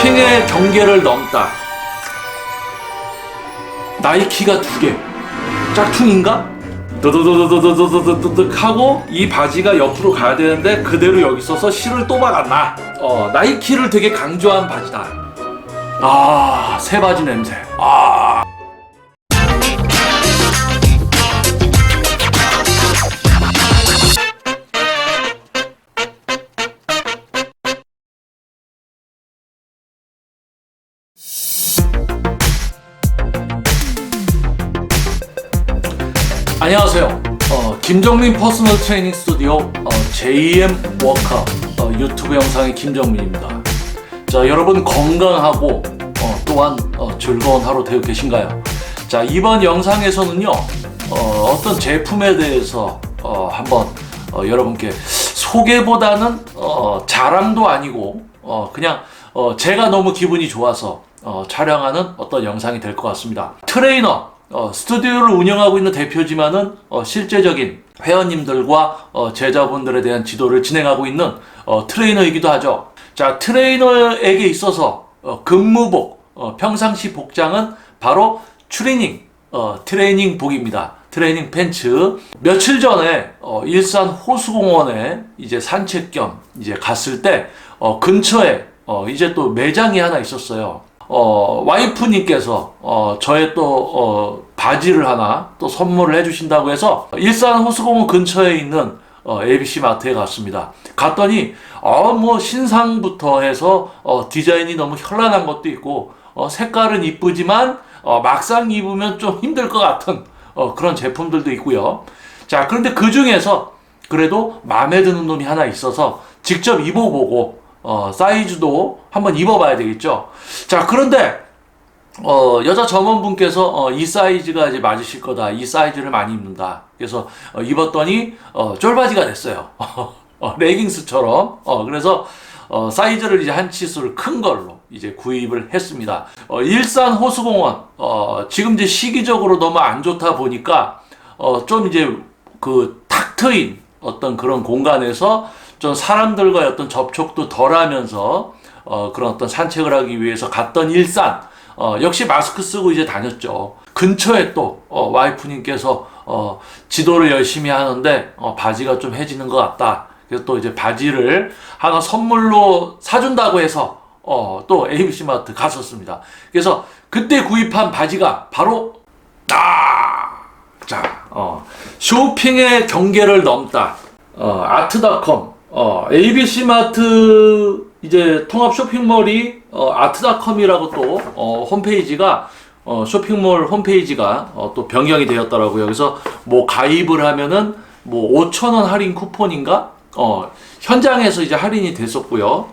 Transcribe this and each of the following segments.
쇼핑의 경계를 넘다. 나이키가 두 개. 짝퉁인가? 드드드드드드드드득 하고 이 바지가 옆으로 가야 되는데 그대로 여기 있어서 실을 또 박았나? 어 나이키를 되게 강조한 바지다. 아, 새 바지 냄새. 아. 안녕하세요. 어, 김정민 퍼스널 트레이닝 스튜디오 어, JM 워커 어, 유튜브 영상의 김정민입니다. 자, 여러분 건강하고 어, 또한 어, 즐거운 하루 되고 계신가요? 자, 이번 영상에서는요, 어, 떤 제품에 대해서 어, 한번 어, 여러분께 소개보다는 어, 자랑도 아니고 어, 그냥 어, 제가 너무 기분이 좋아서 어, 촬영하는 어떤 영상이 될 것 같습니다. 트레이너 어, 스튜디오를 운영하고 있는 대표지만은 어, 실제적인 회원님들과 어, 제자분들에 대한 지도를 진행하고 있는 어, 트레이너이기도 하죠. 자, 트레이너에게 있어서 어, 근무복, 어, 평상시 복장은 바로 트레이닝, 어, 트레이닝 복입니다. 트레이닝 팬츠. 며칠 전에 어, 일산 호수공원에 이제 산책 겸 이제 갔을 때 어, 근처에 어, 이제 또 매장이 하나 있었어요. 어, 와이프님께서 어, 저의 또 어, 바지를 하나 또 선물을 해주신다고 해서 일산 호수공원 근처에 있는 어, ABC 마트에 갔습니다. 갔더니 어, 뭐 신상부터 해서 어, 디자인이 너무 현란한 것도 있고 어, 색깔은 이쁘지만 어, 막상 입으면 좀 힘들 것 같은 어, 그런 제품들도 있고요. 자 그런데 그 중에서 그래도 마음에 드는 놈이 하나 있어서 직접 입어보고 어, 사이즈도 한번 입어봐야 되겠죠. 자, 그런데 어, 여자 점원분께서 어, 이 사이즈가 이제 맞으실 거다. 이 사이즈를 많이 입는다. 그래서 어, 입었더니 어, 쫄바지가 됐어요. 어, 레깅스처럼. 어, 그래서 어, 사이즈를 이제 한 치수를 큰 걸로 이제 구입을 했습니다. 어, 일산 호수공원 어, 지금 이제 시기적으로 너무 안 좋다 보니까 어, 좀 이제 그 탁 트인 어떤 그런 공간에서 좀 사람들과의 어떤 접촉도 덜 하면서 어, 그런 어떤 산책을 하기 위해서 갔던 일산 어, 역시 마스크 쓰고 이제 다녔죠. 근처에 또 어, 와이프님께서 어, 지도를 열심히 하는데 어, 바지가 좀 해지는 것 같다. 그래서 또 이제 바지를 하나 선물로 사준다고 해서 어, 또 ABC 마트 갔었습니다. 그래서 그때 구입한 바지가 바로 아, 자, 어, 쇼핑의 경계를 넘다. 어, 아트닷컴, 어, ABC 마트 이제 통합 쇼핑몰이 어, 아트닷컴이라고 또 어, 홈페이지가 어, 쇼핑몰 홈페이지가 어, 또 변경이 되었더라고요. 그래서 뭐 가입을 하면은 뭐 5천 원 할인 쿠폰인가? 어, 현장에서 이제 할인이 됐었고요.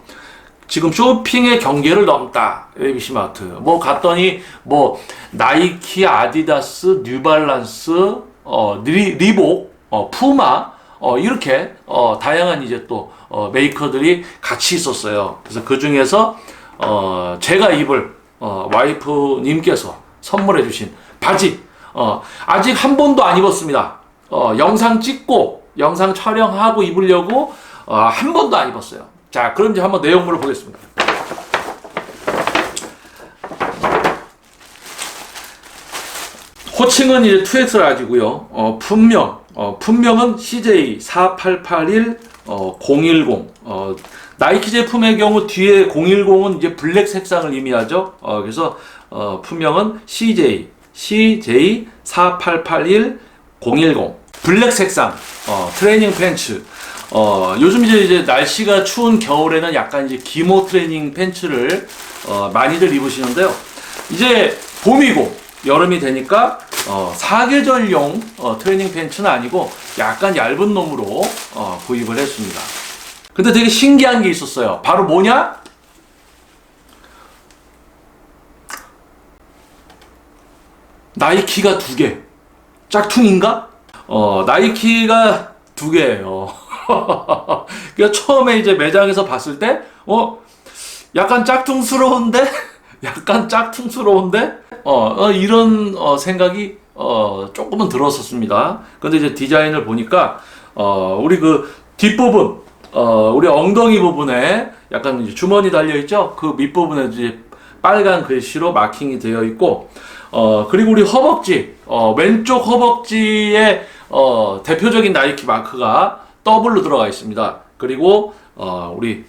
지금 쇼핑의 경계를 넘다 ABC 마트 뭐 갔더니 뭐 나이키 아디다스 뉴발란스 어 리, 리복 어 푸마 어 이렇게 어 다양한 이제 또 어, 메이커들이 같이 있었어요 그래서 그 중에서 어 제가 입을 어 와이프님께서 선물해 주신 바지 어 아직 한 번도 안 입었습니다 어 영상 찍고 영상 촬영하고 입으려고 어, 한 번도 안 입었어요 자, 그럼 이제 한번 내용물을 보겠습니다. 호칭은 이제 2X 라지고요. 어, 품명, 어, 품명은 CJ 4881 어, 010. 어, 나이키 제품의 경우 뒤에 010은 이제 블랙 색상을 의미하죠. 어, 그래서 어, 품명은 CJ CJ 4881 010 블랙 색상 어, 트레이닝 팬츠. 어, 요즘 이제, 이제 날씨가 추운 겨울에는 약간 이제 기모 트레이닝 팬츠를 어, 많이들 입으시는데요. 이제 봄이고 여름이 되니까 어, 사계절용 어, 트레이닝 팬츠는 아니고 약간 얇은 놈으로 어, 구입을 했습니다. 근데 되게 신기한 게 있었어요. 바로 뭐냐? 나이키가 두 개. 짝퉁인가? 어, 나이키가 두 개예요. 그러니까 처음에 이제 매장에서 봤을 때, 어, 약간 짝퉁스러운데? 약간 짝퉁스러운데? 어, 어, 이런 어, 생각이 어, 조금은 들었었습니다. 근데 이제 디자인을 보니까, 어, 우리 그 뒷부분, 어, 우리 엉덩이 부분에 약간 주머니 달려 있죠. 그 밑부분에 이제 빨간 글씨로 마킹이 되어 있고 어 그리고 우리 허벅지 어 왼쪽 허벅지에 어 대표적인 나이키 마크가 더블로 들어가 있습니다. 그리고 어 우리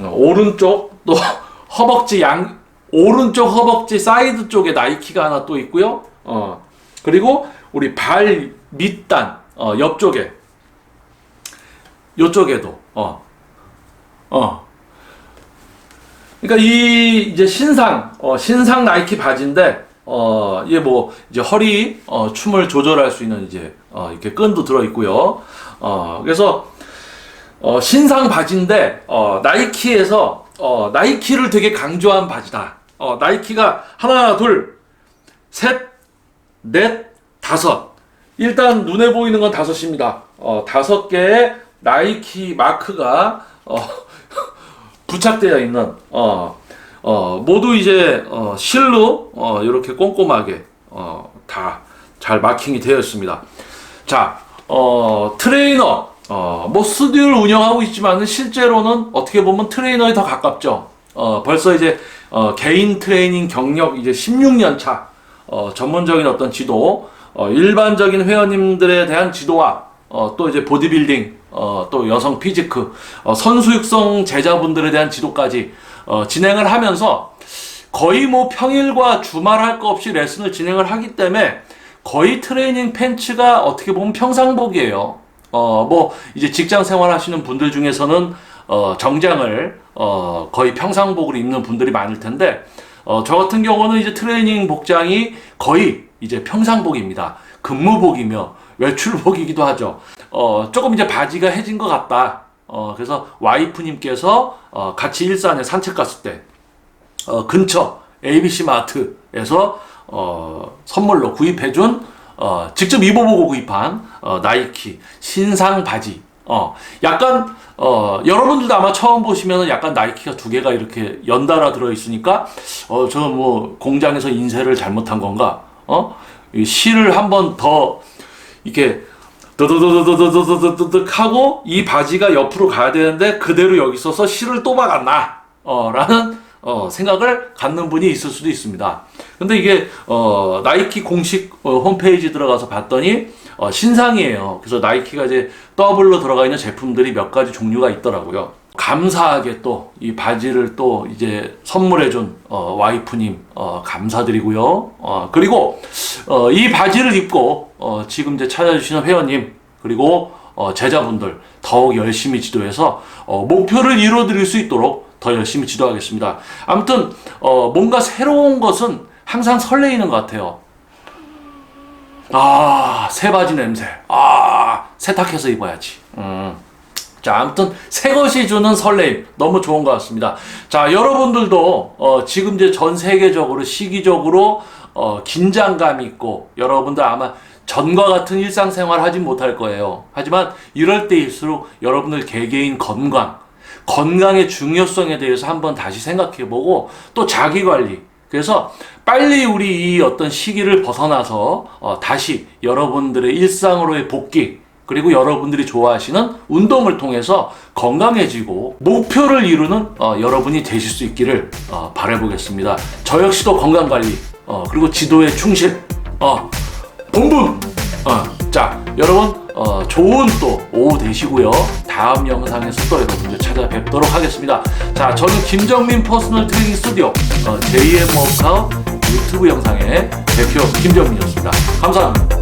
어, 오른쪽 또 허벅지 양 오른쪽 허벅지 사이드 쪽에 나이키가 하나 또 있고요. 어 그리고 우리 발 밑단 어 옆쪽에 요쪽에도 어 어. 그러니까 이 이제 신상 어 신상 나이키 바지인데 어 이게 뭐 이제 허리 어 춤을 조절할 수 있는 이제 어 이렇게 끈도 들어 있고요. 어 그래서 어, 신상 바지인데 어, 나이키에서 어, 나이키를 되게 강조한 바지다. 어, 나이키가 하나, 둘, 셋, 넷, 다섯. 일단 눈에 보이는 건 다섯입니다. 어, 다섯 개의 나이키 마크가 어, 부착되어 있는 어, 어, 모두 이제 어, 실로 어, 이렇게 꼼꼼하게 어, 다 잘 마킹이 되어 있습니다. 자, 어, 트레이너, 어, 뭐 스튜디오를 운영하고 있지만 실제로는 어떻게 보면 트레이너에 더 가깝죠. 어, 벌써 이제 어, 개인 트레이닝 경력 이제 16년 차, 어, 전문적인 어떤 지도, 어, 일반적인 회원님들에 대한 지도와 어, 또 이제 보디빌딩, 어, 또 여성 피지크, 어, 선수 육성 제자분들에 대한 지도까지 어, 진행을 하면서 거의 뭐 평일과 주말 할 거 없이 레슨을 진행을 하기 때문에 거의 트레이닝 팬츠가 어떻게 보면 평상복이에요. 어, 뭐, 이제 직장 생활 하시는 분들 중에서는, 어, 정장을, 어, 거의 평상복으로 입는 분들이 많을 텐데, 어, 저 같은 경우는 이제 트레이닝 복장이 거의 이제 평상복입니다. 근무복이며 외출복이기도 하죠. 어, 조금 이제 바지가 해진 것 같다. 어, 그래서 와이프님께서, 어, 같이 일산에 산책 갔을 때, 어, 근처 ABC 마트에서 어, 선물로 구입해준 어, 직접 입어보고 구입한 어, 나이키 신상 바지. 어, 약간 어, 여러분들도 아마 처음 보시면 약간 나이키가 두 개가 이렇게 연달아 들어 있으니까 어, 저는 뭐 공장에서 인쇄를 잘못한 건가? 어, 이 실을 한 번 더 이렇게 드드드드드드드드득 하고 이 바지가 옆으로 가야 되는데 그대로 여기 있어서 실을 또 박았나? 어, 라는 어, 생각을 갖는 분이 있을 수도 있습니다. 근데 이게 어, 나이키 공식 어, 홈페이지 들어가서 봤더니 어, 신상이에요. 그래서 나이키가 이제 더블로 들어가 있는 제품들이 몇 가지 종류가 있더라고요. 감사하게 또 이 바지를 또 이제 선물해준 어, 와이프님 어, 감사드리고요. 어, 그리고 어, 이 바지를 입고 어, 지금 이제 찾아주시는 회원님 그리고 어, 제자분들 더욱 열심히 지도해서 어, 목표를 이루어드릴 수 있도록 더 열심히 지도하겠습니다. 아무튼 어, 뭔가 새로운 것은 항상 설레이는 것 같아요. 아, 새 바지 냄새. 아, 세탁해서 입어야지. 음. 자, 아무튼 새 것이 주는 설레임 너무 좋은 것 같습니다. 자, 여러분들도 어, 지금 이제 전 세계적으로 시기적으로 어, 긴장감 있고 여러분들 아마 전과 같은 일상생활 하진 못할 거예요. 하지만 이럴 때일수록 여러분들 개개인 건강, 건강의 중요성에 대해서 한번 다시 생각해보고 또 자기 관리. 그래서 빨리 우리 이 어떤 시기를 벗어나서 어, 다시 여러분들의 일상으로의 복귀 그리고 여러분들이 좋아하시는 운동을 통해서 건강해지고 목표를 이루는 어, 여러분이 되실 수 있기를 어, 바라보겠습니다. 저 역시도 건강 관리 어, 그리고 지도에 충실 어, 본분 어, 자 여러분 어, 좋은 또 오후 되시고요. 다음 영상에서 또 여러분들 찾아뵙도록 하겠습니다. 자 저는 김정민 퍼스널 트레이닝 스튜디오 어, JM 워크아웃 유튜브 영상의 대표 김정민이었습니다. 감사합니다.